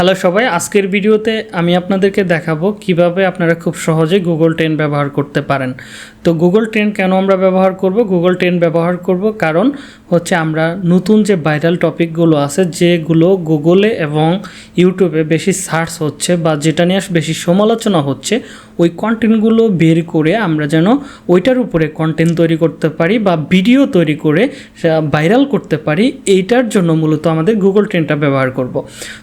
Hello সবাই, আজকের ভিডিওতে আমি আপনাদেরকে দেখাবো কীভাবে আপনারা খুব সহজে গুগল টেন ব্যবহার করতে পারেন। তো গুগল টেন কেন আমরা ব্যবহার করব? গুগল টেন ব্যবহার করব কারণ হচ্ছে আমরা নতুন যে ভাইরাল টপিকগুলো আছে, যেগুলো গুগলে এবং ইউটিউবে বেশি সার্চ হচ্ছে বা যেটা নিয়ে বেশি সমালোচনা হচ্ছে, ওই কন্টেন্টগুলো বের করে আমরা যেন ওইটার উপরে কন্টেন্ট তৈরি করতে পারি বা ভিডিও তৈরি করে ভাইরাল করতে পারি, এইটার জন্য মূলত আমাদের গুগল ট্রেনটা ব্যবহার করব।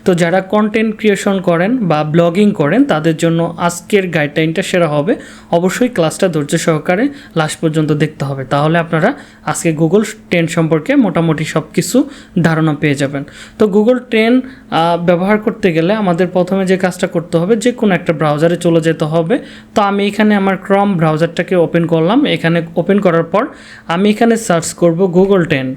তো যারা কন্টেন্ট ক্রিয়েশন করেন বা ব্লগিং করেন, তাদের জন্য আজকের গাইডলাইনটা সেরা হবে। অবশ্যই ক্লাসটা ধৈর্য সহকারে লাস্ট পর্যন্ত দেখতে হবে। তাহলে আপনারা আজকে গুগল ট্রেন সম্পর্কে মোটামুটি সব কিছু ধারণা পেয়ে যাবেন। তো গুগল ট্রেন ব্যবহার করতে গেলে আমাদের প্রথমে যে কাজটা করতে হবে, যে কোনো একটা ব্রাউজারে চলে যেতে হবে। তো আমি এখানে আমার ক্রম ব্রাউজারটাকে ওপেন করলাম। এখানে ওপেন করার পর আমি এখানে সার্চ করব গুগল ট্রেন্ড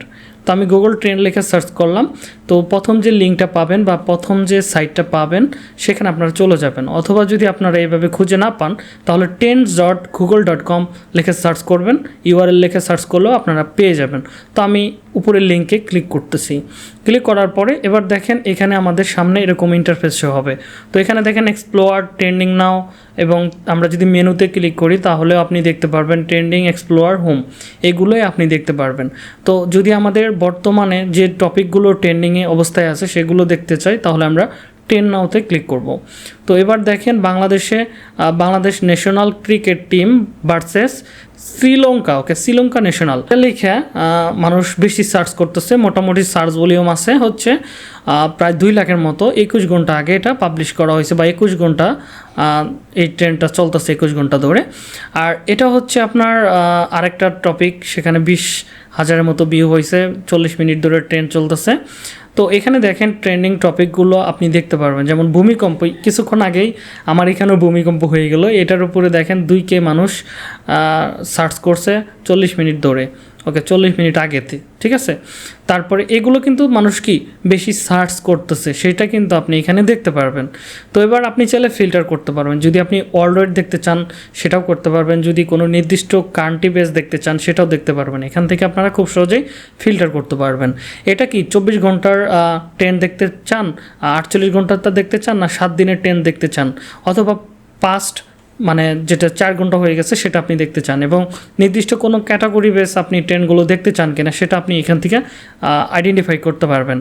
তো আমি গুগল ট্রেন্ড লিখে সার্চ করলাম। তো প্রথম যে লিঙ্কটা পাবেন বা প্রথম যে সাইটটা পাবেন, সেখানে আপনারা চলে যাবেন। অথবা যদি আপনারা এইভাবে খুঁজে না পান, তাহলে trends dot Google dot com লিখে সার্চ করবেন। ইউআরএল লিখে সার্চ করলেও আপনারা পেয়ে যাবেন। তো আমি উপরের লিঙ্কে ক্লিক করতেছি। ক্লিক করার পরে এবার দেখেন এখানে আমাদের সামনে এরকম ইন্টারফেস হবে। তো এখানে দেখেন এক্সপ্লোয়ার ট্রেন্ডিং নাও এবং আমরা যদি মেনুতে ক্লিক করি, তাহলে আপনি দেখতে পারবেন ট্রেন্ডিং এক্সপ্লোয়ার হোম। এগুলোই আপনি দেখতে পারবেন। তো যদি আমাদের বর্তমানে যে টপিকগুলো ট্রেন্ডিংয়ে অবস্থায় আছে, সেগুলো দেখতে চাই, তাহলে আমরা টেন নাওতে ক্লিক করব। তো এবার দেখেন বাংলাদেশে Bangladesh national cricket team versus Sri Lanka okay Sri Lanka national লিখে মানুষ বেশি সার্চ করতেছে, মোটামুটি সার্চ ভলিউম আছে, হচ্ছে প্রায় দুই লাখের মতো। একুশ ঘণ্টা আগে এটা পাবলিশ করা হয়েছে, বা একুশ ঘণ্টা এই ট্রেনটা চলতেছে একুশ ঘণ্টা ধরে। আর এটা হচ্ছে আপনার আরেকটা টপিক সেখানে বিশ হাজারের মতো ভিউ হয়েছে, চল্লিশ মিনিট ধরে ট্রেন চলতেছে। তো এখানে দেখেন ট্রেন্ডিং টপিকগুলো আপনি দেখতে পারবেন। যেমন ভূমিকম্প, কিছুক্ষণ আগেই আমার এখানেও ভূমিকম্প হয়ে গেল। এটার উপরে দেখেন দুই কে মানুষ সার্চ করছে চল্লিশ মিনিট ধরে। ওকে, চল্লিশ মিনিট আগেতে, ঠিক আছে? তারপরে এগুলো কিন্তু মানুষ কি বেশি সার্চ করতেছে, সেটা কিন্তু আপনি এখানে দেখতে পারবেন। তো এবার আপনি চাইলে ফিল্টার করতে পারবেন। যদি আপনি ওয়ার্ল্ড দেখতে চান, সেটাও করতে পারবেন। যদি কোনো নির্দিষ্ট কান্ট্রি বেস দেখতে চান, সেটাও দেখতে পারবেন। এখান থেকে আপনারা খুব সহজেই ফিল্টার করতে পারবেন। এটা কি চব্বিশ ঘণ্টার ট্রেন দেখতে চান, আটচল্লিশ ঘন্টারটা দেখতে চান, না সাত দিনের ট্রেন দেখতে চান? অথবা পাস্ট মানে যেটা চার ঘণ্টা হয়ে গেছে সেটা আপনি দেখতে চান এবং নির্দিষ্ট কোনো ক্যাটাগরি বেস আপনি ট্রেনগুলো দেখতে চান কিনা সেটা আপনি এখান থেকে আইডেন্টিফাই করতে পারবেন।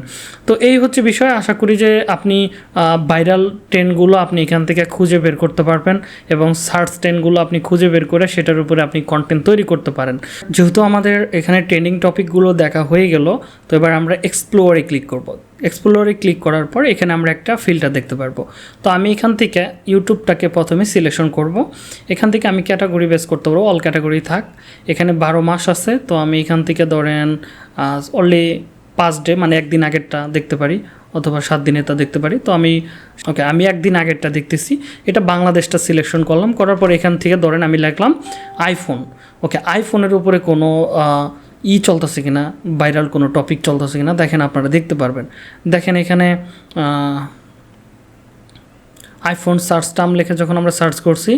তো এই হচ্ছে বিষয়। আশা করি যে আপনি ভাইরাল ট্রেনগুলো আপনি এখান থেকে খুঁজে বের করতে পারবেন এবং সার্চ ট্রেনগুলো আপনি খুঁজে বের করে সেটার উপরে আপনি কন্টেন্ট তৈরি করতে পারেন। যেহেতু আমাদের এখানে ট্রেন্ডিং টপিকগুলো দেখা হয়ে গেল, তো এবার আমরা এক্সপ্লোরে ক্লিক করব। এক্সপ্লোরে ক্লিক করার পর এখানে আমরা একটা ফিল্টার দেখতে পারব। তো আমি এখান থেকে ইউটিউবটাকে প্রথমে সিলেকশন করব। এখান থেকে আমি ক্যাটাগরি বেস করতে পারব অল ক্যাটাগরি থাক। এখানে বারো মাস আছে, তো আমি এখান থেকে ধরেন অনলি পাঁচ ডে মানে একদিন আগেরটা দেখতে পারি, অথবা সাত দিনেরটা দেখতে পারি। তো আমি ওকে আমি একদিন আগেরটা দেখতেছি। এটা বাংলাদেশটা সিলেকশন করলাম। করার পর এখান থেকে ধরেন আমি লিখলাম আইফোন ওকে আইফোনের উপরে কোনো ই চলতেছে কিনা, ভাইরাল কোনো টপিক চলতেছে কিনা, দেখেন আপনারা দেখতে পারবেন। দেখেন এখানে আইফোন সার্চ টার্ম লিখে যখন আমরা সার্চ করছি,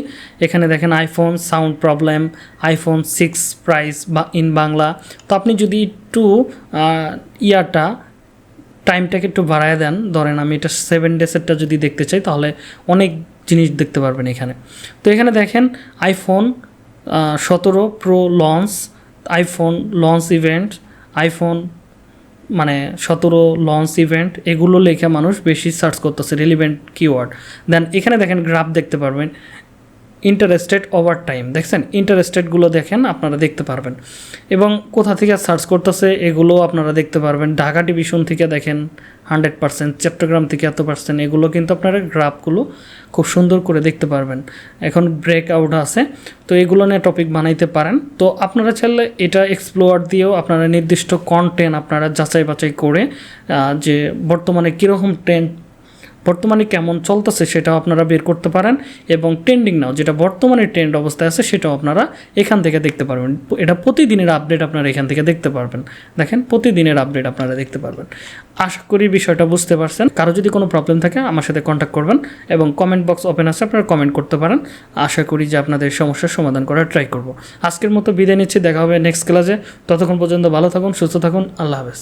এখানে দেখেন iPhone sound problem iPhone six price বা ইন বাংলা। তো আপনি যদি একটু ইয়ারটা টাইমটাকে একটু বাড়ায় দেন, ধরেন আমি এটা সেভেন ডেসেরটা যদি দেখতে চাই, তাহলে অনেক জিনিস দেখতে পারবেন এখানে। তো এখানে দেখেন আইফোন সতেরো pro launch iPhone launch event iPhone মানে সতেরো লঞ্চ ইভেন্ট এগুলো লেখা মানুষ বেশি সার্চ করতেছে রিলিভেন্ট কিওয়ার্ড দেন এখানে দেখেন গ্রাফ দেখতে পারবেন। ইন্টারেস্টেড ওভার টাইম দেখছেন? ইন্টারেস্টেডগুলো দেখেন আপনারা দেখতে পারবেন। এবং কোথা থেকে সার্চ করতেছে এগুলো আপনারা দেখতে পারবেন। ঢাকা ডিভিশন থেকে দেখেন হান্ড্রেড পার্সেন্ট চট্টগ্রাম থেকে এত পার্সেন্ট এগুলো কিন্তু আপনারা গ্রাফগুলো খুব সুন্দর করে দেখতে পারবেন। এখন ব্রেক আউট আছে। তো এগুলো নিয়ে টপিক বানাইতে পারেন। তো আপনারা চাইলে এটা এক্সপ্লোয়ার দিয়েও আপনারা নির্দিষ্ট কন্টেন্ট আপনারা যাচাই বাছাই করে যে বর্তমানে কীরকম ট্রেন্ড বর্তমানে কেমন চলতেছে সেটাও আপনারা বের করতে পারেন এবং ট্রেন্ডিং নাও যেটা বর্তমানে ট্রেন্ড অবস্থায় আছে সেটাও আপনারা এখান থেকে দেখতে পারবেন। এটা প্রতিদিনের আপডেট আপনারা এখান থেকে দেখতে পারবেন। দেখেন, প্রতিদিনের আপডেট আপনারা দেখতে পারবেন। আশা করি বিষয়টা বুঝতে পারছেন। কারও যদি কোনো প্রবলেম থাকে আমার সাথে কন্ট্যাক্ট করবেন এবং কমেন্ট বক্স ওপেন আছে, আপনারা কমেন্ট করতে পারেন। আশা করি যে আপনাদের সমস্যার সমাধান করার ট্রাই করব। আজকের মতো বিদায় নিচ্ছি, দেখা হবে নেক্সট ক্লাসে ততক্ষণ পর্যন্ত ভালো থাকুন, সুস্থ থাকুন, আল্লাহ হাফেজ।